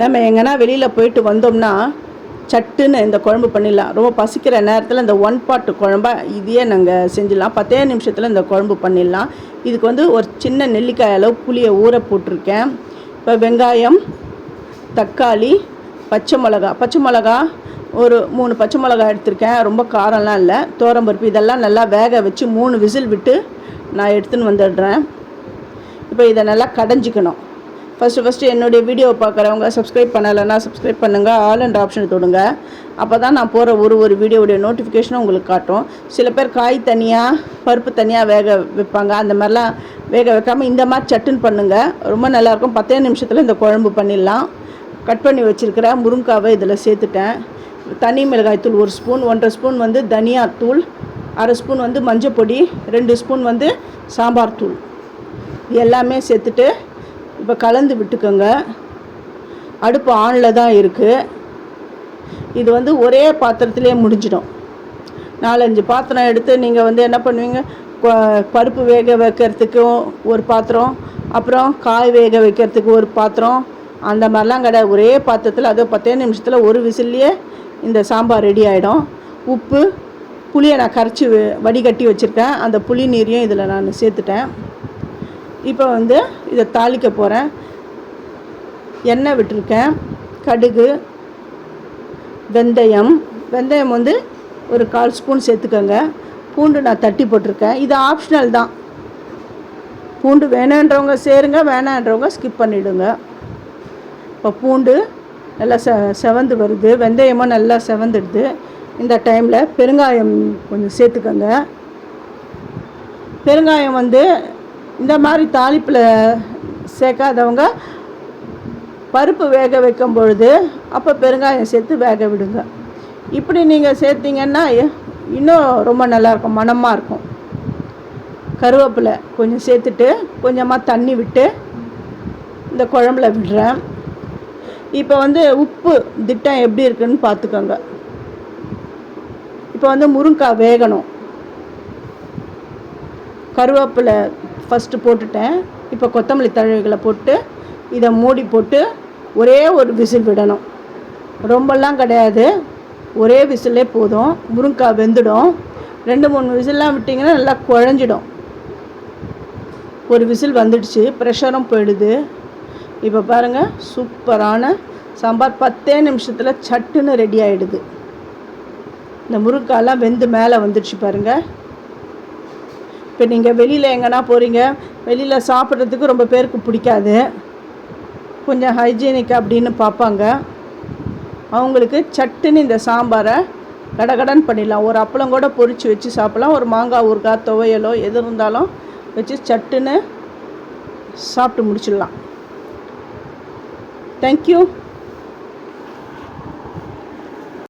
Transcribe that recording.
நம்ம எங்கன்னா வெளியில் போயிட்டு வந்தோம்னா சட்டுன்னு இந்த குழம்பு பண்ணிடலாம். ரொம்ப பசிக்கிற நேரத்தில் இந்த ஒன் பாட்டு குழம்பா இதையே நாங்கள் செஞ்சிடலாம். பத்தே நிமிஷத்தில் இந்த குழம்பு பண்ணிடலாம். இதுக்கு வந்து ஒரு சின்ன நெல்லிக்காய் அளவு புளியை ஊற போட்டிருக்கேன். இப்போ வெங்காயம் தக்காளி பச்சை மிளகா. பச்சை மிளகா ஒரு மூணு பச்சை மிளகா எடுத்திருக்கேன். ரொம்ப காரம்லாம் இல்லை. தோரம்பருப்பு இதெல்லாம் நல்லா வேக வச்சு மூணு விசில் விட்டு நான் எடுத்துன்னு வந்துடுறேன். இப்போ இதை நல்லா கடைஞ்சிக்கணும். ஃபஸ்ட்டு ஃபஸ்ட்டு என்னுடைய வீடியோவை பார்க்குறவங்க சப்ஸ்கிரைப் பண்ணலைன்னா சப்ஸ்கிரைப் பண்ணுங்கள் ஆல் அண்ட் ஆப்ஷன் தொடுங்க. அப்போ தான் நான் போகிற ஒரு ஒரு வீடியோவுடைய நோட்டிஃபிகேஷனும் உங்களுக்கு காட்டும். சில பேர் காய் தனியாக பருப்பு தனியாக வேக வைப்பாங்க. அந்த மாதிரிலாம் வேக வைக்காமல் இந்த மாதிரி சட்டுன்னு பண்ணுங்கள் ரொம்ப நல்லாயிருக்கும். பத்தே நிமிஷத்தில் இந்த குழம்பு பண்ணிடலாம். கட் பண்ணி வச்சுருக்கிற முருங்காவை இதில் சேர்த்துட்டேன். தனி மிளகாய் தூள் ஒரு ஸ்பூன் ஒன்றரை ஸ்பூன் வந்து தனியா தூள் அரை ஸ்பூன் வந்து மஞ்சள் பொடி ரெண்டு ஸ்பூன் வந்து சாம்பார் தூள். எல்லாமே சேர்த்துட்டு இப்போ கலந்து விட்டுக்கோங்க. அடுப்பு ஆனில் தான் இருக்குது இது வந்து ஒரே பாத்திரத்திலே முடிஞ்சிடும். நாலஞ்சு பாத்திரம் எடுத்து நீங்கள் வந்து என்ன பண்ணுவீங்க? பருப்பு வேக வைக்கிறதுக்கும் ஒரு பாத்திரம் அப்புறம் காய் வேக வைக்கிறதுக்கு ஒரு பாத்திரம். அந்த மாதிரிலாம் கிடையாது ஒரே பாத்திரத்தில் அது பத்தே நிமிஷத்தில் ஒரு விசில்லையே இந்த சாம்பார் ரெடி ஆகிடும் உப்பு புளியை நான் கரைச்சி வ- வடிகட்டி வச்சுருக்கேன். அந்த புளி நீரையும் இதில் நான் சேர்த்துட்டேன். இப்போ வந்து இதை தாளிக்க போகிறேன் எண்ணெய் விட்டுருக்கேன். கடுகு வெந்தயம். வெந்தயம் வந்து ஒரு கால் ஸ்பூன் சேர்த்துக்கோங்க. பூண்டு நான் தட்டி போட்டிருக்கேன். இது ஆப்ஷனல் தான். பூண்டு வேணான்றவங்க சேருங்க வேணான்றவங்க ஸ்கிப் பண்ணிவிடுங்க இப்போ பூண்டு நல்லா செ செவந்து வருது. வெந்தயமும் நல்லா செவந்துடுது. இந்த டைமில் பெருங்காயம் கொஞ்சம் சேர்த்துக்கோங்க. பெருங்காயம் வந்து இந்த மாதிரி தாளிப்பில் சேர்க்காதவங்க பருப்பு வேக வைக்கும் பொழுது அப்போ பெருங்காயம் சேர்த்து வேக விடுங்க. இப்படி நீங்கள் சேர்த்தீங்கன்னா இன்னும் ரொம்ப நல்லாயிருக்கும் மணமாக இருக்கும். கருவேப்பிலை கொஞ்சம் சேர்த்துட்டு கொஞ்சமாக தண்ணி விட்டு இந்த குழம்புல விடுறேன். இப்போ வந்து உப்பு திட்டம் எப்படி இருக்குன்னு பார்த்துக்கோங்க இப்போ வந்து முருங்காய் வேகணும். கருவேப்பிலை ஃபஸ்ட்டு போட்டுட்டேன். இப்போ கொத்தமல்லி தழைகளை போட்டு இதை மூடி போட்டு ஒரே ஒரு விசில் விடணும். ரொம்பலாம் கிடையாது. ஒரே விசிலே போதும். முருங்காய் வெந்துடும். ரெண்டு மூணு விசில்லாம் விட்டிங்கன்னா நல்லா குழஞ்சிடும். ஒரு விசில் வந்துடுச்சு. ப்ரெஷரும் போயிடுது. இப்போ பாருங்கள் சூப்பரான சாம்பார். பத்தே நிமிஷத்தில் சட்டுன்னு ரெடி ஆகிடுது இந்த முருங்காலாம் வெந்து மேலே வந்துடுச்சு பாருங்கள் இப்போ நீங்கள் வெளியில் எங்கன்னா போகிறீங்க வெளியில் சாப்பிட்றதுக்கு ரொம்ப பேருக்கு பிடிக்காது. கொஞ்சம் ஹைஜீனிக் அப்படின்னு பார்ப்பாங்க. அவங்களுக்கு சட்டுன்னு இந்த சாம்பாரை கடகடன் பண்ணிடலாம். ஒரு அப்பளம் கூட பொறிச்சு வச்சு சாப்பிட்லாம். ஒரு மாங்காய் ஊறுகாய் துவையலோ எது இருந்தாலும் வச்சு சட்டுன்னு சாப்பிட்டு முடிச்சிடலாம். தேங்க்யூ